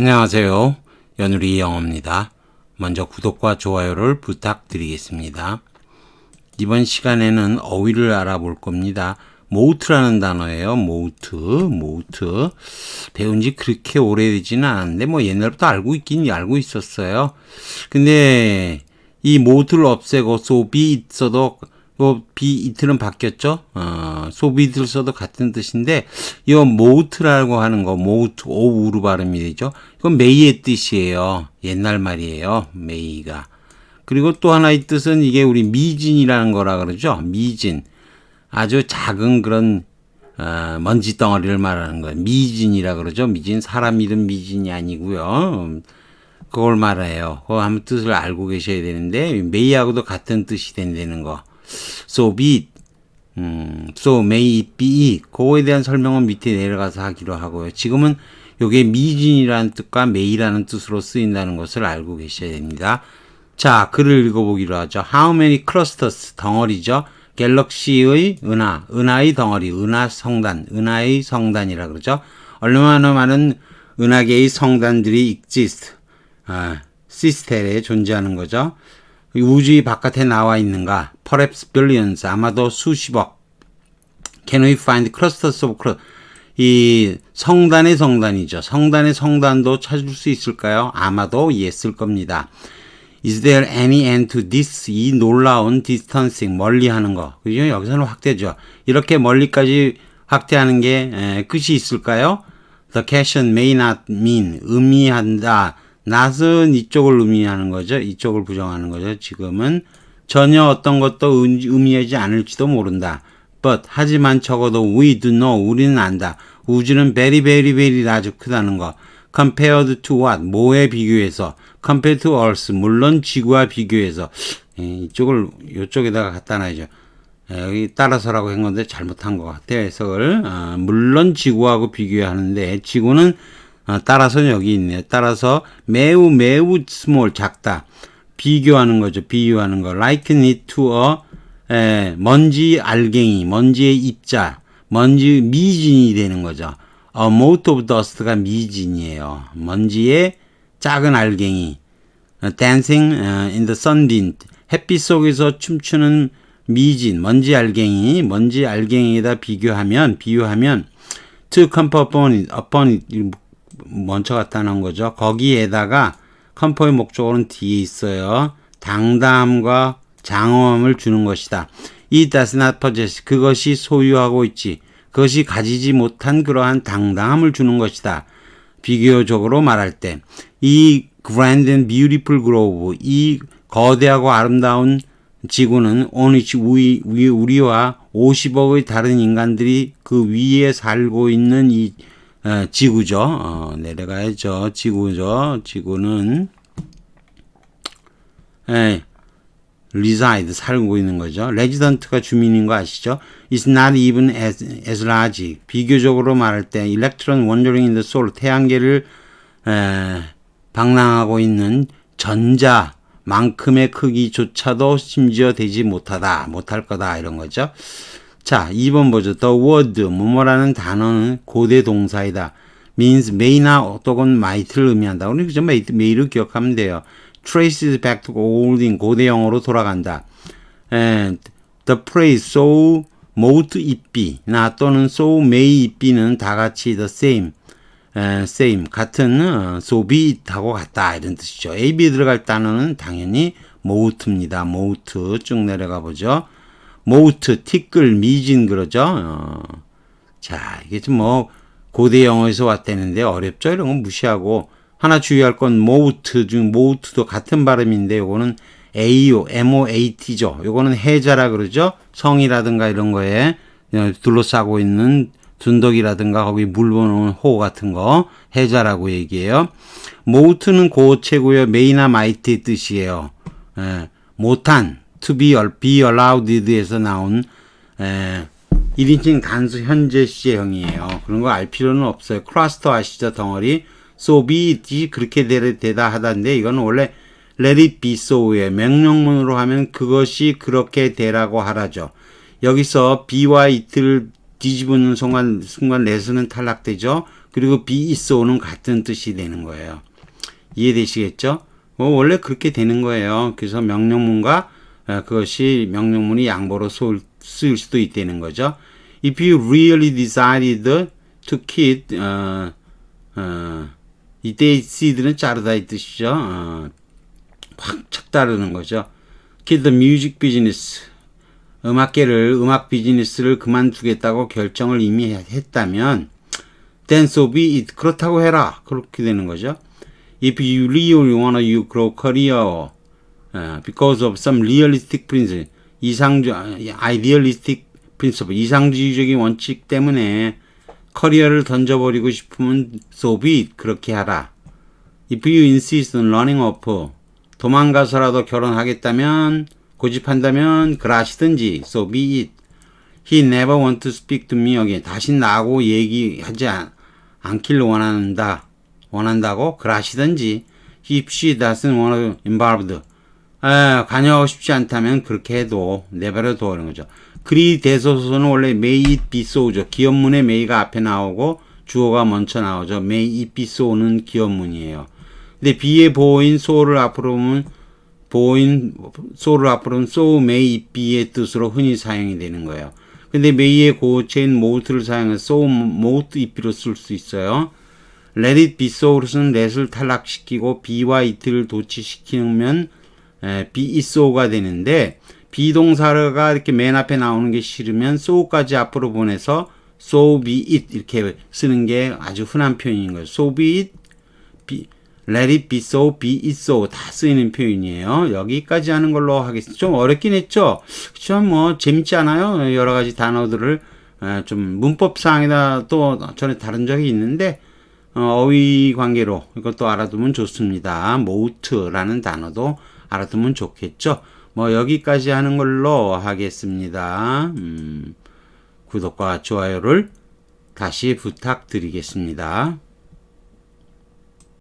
안녕하세요. 연우리 영어입니다. 먼저 구독과 좋아요를 부탁드리겠습니다. 이번 시간에는 어휘를 알아볼 겁니다. 모우트라는 단어예요. 모우트, 모우트. 배운 지 그렇게 오래되지는 않았는데, 뭐 옛날부터 알고 있긴 알고 있었어요. 근데 이 모우트를 없애고 소비 있어도 뭐 비 이틀은 바뀌었죠. 어, 소비들 써도 같은 뜻인데 이 모우트라고 하는 거 모우트 오우루 발음이 되죠. 이건 메이의 뜻이에요. 옛날 말이에요. 메이가. 그리고 또 하나의 뜻은 이게 우리 미진이라는 거라 그러죠. 미진. 아주 작은 그런 어, 먼지 덩어리를 말하는 거예요. 미진이라 그러죠. 미진 사람 이름 미진이 아니고요. 그걸 말해요. 그거 한번 뜻을 알고 계셔야 되는데 메이하고도 같은 뜻이 된다는 거. So be 음, so may it be. 그거에 대한 설명은 밑에 내려가서 하기로 하고요. 지금은 요게 미진이라는 뜻과 메이라는 뜻으로 쓰인다는 것을 알고 계셔야 됩니다. 자, 글을 읽어보기로 하죠. How many clusters 덩어리죠. 갤럭시의 은하, 은하의 덩어리, 은하 성단, 은하의 성단이라 그러죠. 얼마나 많은 은하계의 성단들이 exist, 아, 시스텔에 존재하는 거죠. 우주의 바깥에 나와 있는가? Perhaps billions, 아마도 수십억. Can we find clusters of clusters? 이 성단의 성단이죠. 성단의 성단도 찾을 수 있을까요? 아마도 있을 겁니다. Is there any end to this? 이 놀라운 distancing, 멀리 하는 거. 그죠? 여기서는 확대죠. 이렇게 멀리까지 확대하는 게 에, 끝이 있을까요? The question may not mean, 의미한다. Not은 이쪽을 의미하는 거죠. 이쪽을 부정하는 거죠. 지금은 전혀 어떤 것도 의미하지 않을지도 모른다. but 하지만 적어도 we do know 우리는 안다. 우주는 very very very 아주 크다는 거. compared to what 뭐에 비교해서 compared to earth 물론 지구와 비교해서 예, 이쪽을 이쪽에다가 갖다 놔야죠. 예, 여기 따라서라고 한 건데 잘못한 것 같아요. 해석을 어, 물론 지구하고 비교하는데 지구는 어, 따라서 여기 있네요. 따라서 매우 매우 small 작다. 비교하는 거죠. 비유하는 거. liken it to a 에, 먼지 알갱이, 먼지의 입자, 먼지 미진이 되는 거죠. a mote of dust가 미진이에요. 먼지의 작은 알갱이. dancing in the sunbeam. 햇빛 속에서 춤추는 미진, 먼지 알갱이, 먼지 알갱이에다 비교하면, 비유하면, to compare upon it, upon it, 먼저 놓은 거죠. 거기에다가 컴포의 목적어는 뒤에 있어요. 당담과 장엄함을 주는 것이다. 이 does not possess 그것이 소유하고 있지. 그것이 가지지 못한 그러한 당당함을 주는 것이다. 비교적으로 말할 때 이 grand and beautiful grove 이 거대하고 아름다운 지구는 오늘 우리, 우리와 50억의 다른 인간들이 그 위에 살고 있는 이 어, 지구죠. 어, 내려가야죠. 지구죠. 지구는 에, reside 살고 있는 거죠. resident가 주민인 거 아시죠? It's not even as, as large. 비교적으로 말할 때 electron wandering in the soul 태양계를 에, 방랑하고 있는 전자 만큼의 크기조차도 심지어 되지 못하다, 못할 거다 이런 거죠. 자, 2번 보죠. The word, 뭐뭐라는 단어는 고대 동사이다. means may나 또는 might를 의미한다. 우리 그저 may, may를 기억하면 돼요. traces back to old in 고대 영어로 돌아간다. And the phrase so mote it be 나 또는 so may it be는 다 같이 the same 에, same 같은 어, so be 하고 같다 이런 뜻이죠. A, B 들어갈 단어는 당연히 mote입니다. mote 쭉 내려가 보죠. 모우트, 티끌, 미진 그러죠. 어. 자, 이게 좀 뭐 고대 영어에서 왔다는데 어렵죠. 이런 건 무시하고 하나 주의할 건 모우트 중 모우트도 같은 발음인데 요거는 AO, MOAT죠. 요거는 해자라 그러죠. 성이라든가 이런 거에 둘러싸고 있는 둔덕이라든가 거기 물 보는 호 같은 거 해자라고 얘기해요. 모우트는 고체고요. 메이나 마이트의 뜻이에요. 예, 못한 to be, be allowed에서 나온 에, 1인칭 단수 현재 시제형이에요. 그런 거 알 필요는 없어요. 클러스터 아시죠? 덩어리. so be it 그렇게 되다 하다인데 이거는 원래 let it be so의 명령문으로 하면 그것이 그렇게 되라고 하라죠. 여기서 be와 it를 뒤집는 순간, 순간 let은 탈락되죠. 그리고 be so는 같은 뜻이 되는 거예요. 이해되시겠죠? 어, 원래 그렇게 되는 거예요. 그래서 명령문과 어, 그것이 명령문이 양보로 쏠- 쓰일 수도 있다는 거죠. If you really decided to keep, 어, 어, 이때 seed는 자르다 이 뜻이죠. 어, 확 척다르는 거죠. Keep the music business. 음악계를, 음악 비즈니스를 그만두겠다고 결정을 이미 했다면, then so be it. 그렇다고 해라. 그렇게 되는 거죠. If you really wanna you grow career uh, because of some realistic principle, 이상주, idealistic principle, 이상주의적인 원칙 때문에 커리어를 던져버리고 싶으면 so be it. 그렇게 하라. If you insist on running off, 도망가서라도 결혼하겠다면, 고집한다면, 그라시든지, so be it. He never want to speak to me again. 다시 나하고 얘기하지 않, 않길 원한다. 원한다고? 그라시든지. If she doesn't want to involved. 에, 관여하고 싶지 않다면 그렇게 해도 내버려둬 이런 거죠. 그리 대소서는 원래 may it be so죠. 기업문에 may가 앞에 나오고 주어가 먼저 나오죠. may it be so는 기업문이에요. 근데 be의 보호인 so를 앞으로 보면 보호인 so를 앞으로 보면 so may it be의 뜻으로 흔히 사용이 되는 거예요. 근데 may의 고체인 mould를 사용해서 so mould it be로 쓸 수 있어요. let it be so로서는 let을 탈락시키고 be와 it를 도치시키면 it so가 되는데 비동사가 이렇게 맨 앞에 나오는 게 싫으면 so까지 앞으로 보내서 so be it 이렇게 쓰는 게 아주 흔한 표현인 거예요. so be it, be, let it be so, be it so 다 쓰이는 표현이에요. 여기까지 하는 걸로 하겠습니다. 좀 어렵긴 했죠. 그렇죠. 뭐 재밌지 않아요. 여러 가지 단어들을 에, 좀 문법상에다 또 전에 다른 적이 있는데 어, 어휘 관계로 이것도 알아두면 좋습니다. 모트라는 단어도 알아두면 좋겠죠. 뭐 여기까지 하는 걸로 하겠습니다. 음, 구독과 좋아요를 다시 부탁드리겠습니다.